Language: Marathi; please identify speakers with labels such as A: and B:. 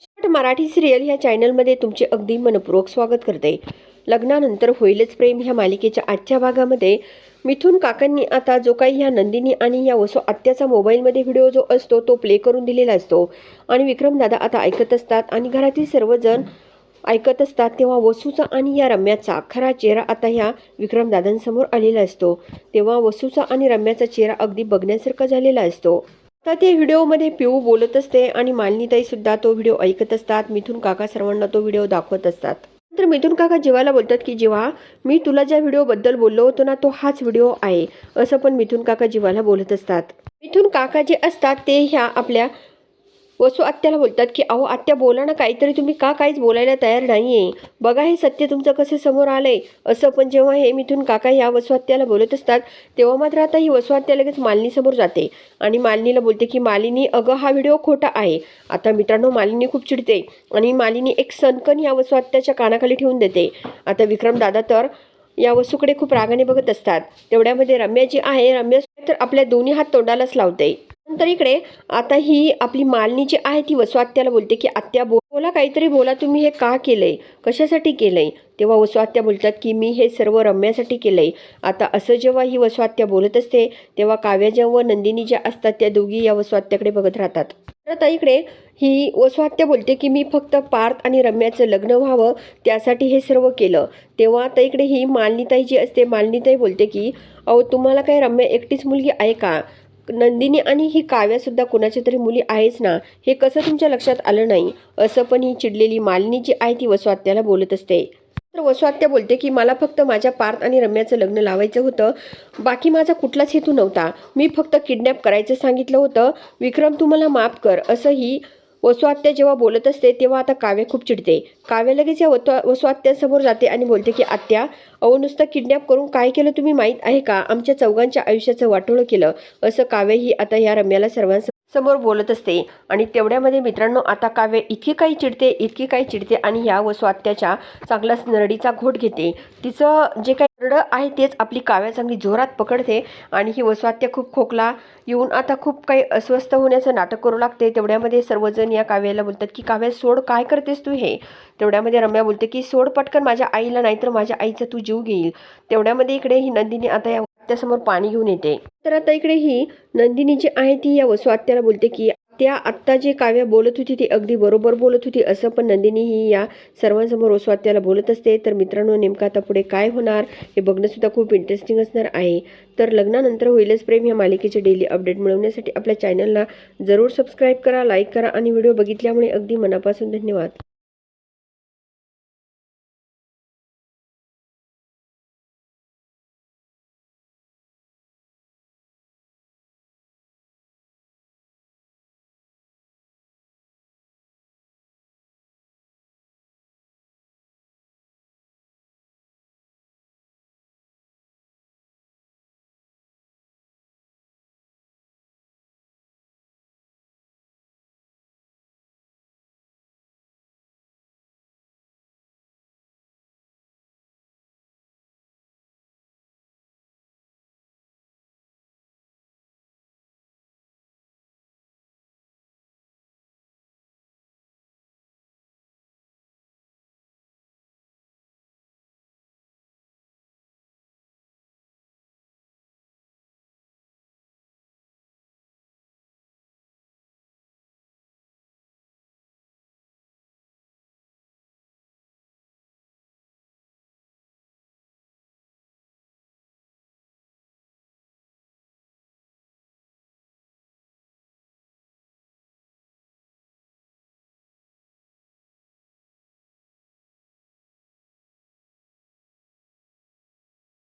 A: शेवट मराठी सिरियल ह्या चॅनलमध्ये तुमचे अगदी मनपूर्वक स्वागत करते. लग्नानंतर होईलच प्रेम ह्या मालिकेच्या आजच्या भागामध्ये. मिथून काकांनी आता जो काही ह्या नंदिनी आणि या वसो आत्याचा मोबाईलमध्ये व्हिडिओ जो असतो तो प्ले करून दिलेला असतो. आणि विक्रमदादा आता ऐकत असतात आणि घरातील सर्वजण ऐकत असतात तेव्हा वसूचा आणि या रम्याचा खरा चेहरा आता ह्या विक्रमदादांसमोर आलेला असतो. तेव्हा वसूचा आणि रम्याचा चेहरा अगदी बघण्यासारखा झालेला असतो. तर ते व्हिडिओमध्ये पिऊ बोलत असते आणि मालिनीताईसुद्धा तो व्हिडिओ ऐकत असतात. मिथून काका सर्वांना तो व्हिडिओ दाखवत असतात. तर मिथून काका जेव्हाला बोलतात की जेव्हा मी तुला ज्या व्हिडिओबद्दल बोललो होतो ना तो हाच व्हिडिओ आहे. असं पण मिथून काका जीवाला बोलत असतात. मिथून काका जे असतात ते ह्या आपल्या वसू आत्याला बोलतात की अहो आत्या बोला ना काहीतरी तुम्ही का काहीच बोलायला तयार नाही आहे बघा हे सत्य तुमचं कसं समोर आलं आहे असं पण जेव्हा हे मिथून काका ह्या वसू आत्याला बोलत असतात तेव्हा मात्र आता ही वसू आत्या लगेच मालिनीसमोर जाते आणि मालिनीला बोलते की मालिनी अगं हा व्हिडिओ खोटा आहे. आता मित्रांनो मालिनी खूप चिडते आणि मालिनी एक सनकन या वसू आत्याच्या कानाखाली ठेवून देते. आता विक्रम दादा तर या वसूकडे खूप रागाने बघत असतात. तेवढ्यामध्ये रम्या जी आहे रम्या तर आपल्या दोन्ही हात तोंडालाच लावते. नंतर इकडे आता ही आपली मालनी जी आहे ती वसू आत्याला बोलते की आत्या बो- बोला काहीतरी बोला तुम्ही हे का केलंय? कशासाठी केलंय? तेव्हा वसू आत्या बोलतात की मी हे सर्व रम्यासाठी केलंय. आता असं जेव्हा ही वसू आत्या बोलत असते तेव्हा काव्या जेव्हा नंदिनी ज्या असतात त्या दोघी या वसू आत्याकडे बघत राहतात. तर आता इकडे ही वसू बोलते की मी फक्त पार्थ आणि रम्याचं लग्न व्हावं त्यासाठी हे सर्व केलं. तेव्हा आता इकडे ही मालनीताई जी असते मालनीताई बोलते की अहो तुम्हाला काय रम्या एकटीच मुलगी आहे का? नंदिनी आणि ही काव्यासुद्धा कुणाच्या तरी मुली आहेच ना? हे कसं तुमच्या लक्षात आलं नाही? असं पण ही चिडलेली मालिनी जी आहे ती वसवात्याला बोलत असते. तर वसुआत्या बोलते की मला फक्त माझ्या पार्थ आणि रम्याचं लग्न लावायचं होतं. बाकी माझा कुठलाच हेतू नव्हता. मी फक्त किडनॅप करायचं सांगितलं होतं. विक्रम तू मला माफ कर. असंही वसुआत्या जेव्हा बोलत असते तेव्हा आता काव्य खूप चिडते. काव्य लगेच या वतू जाते आणि बोलते की आत्या अहो नुसतं किडनॅप करून काय केलं तुम्ही? माहीत आहे का? आमच्या चौघांच्या आयुष्याचं वाटोळं केलं. असं काव्य ही आता या रम्याला सर्वांस समोर बोलत असते. आणि तेवढ्यामध्ये मित्रांनो आता काव्य इतकी काही चिडते इतकी काही चिडते आणि ह्या वसू आत्याच्या चांगलाच नरडीचा घोट घेते. तिचं जे काही नरडं आहे तेच आपली काव्या चांगली जोरात पकडते आणि ही वसू खूप खोकला येऊन आता खूप काही अस्वस्थ होण्याचं नाटक करू लागते. तेवढ्यामध्ये सर्वजण या काव्याला बोलतात की काव्या सोड काय करतेस तू हे? तेवढ्यामध्ये रम्या बोलते की सोड पटकन माझ्या आईला नाहीतर माझ्या आईचा तू जीव घेईल. तेवढ्यामध्ये इकडे ही नंदिनी आता या आत्यासमोर पाणी घेऊन येते. तर आता इकडे ही नंदिनी जी आहे ती या वसू आत्याला बोलते की त्या आत्ता जे काव्य बोलत होती ती अगदी बरोबर बोलत होती असं पण नंदिनी ही या सर्वांसमोर वसू आत्याला बोलत असते. तर मित्रांनो नेमकं आता पुढे काय होणार हे बघणंसुद्धा खूप इंटरेस्टिंग असणार आहे. तर लग्नानंतर होईलच प्रेम या मालिकेचे डेली अपडेट मिळवण्यासाठी. आपल्या चॅनलला जरूर सबस्क्राईब करा लाईक करा आणि व्हिडिओ बघितल्यामुळे अगदी मनापासून धन्यवाद.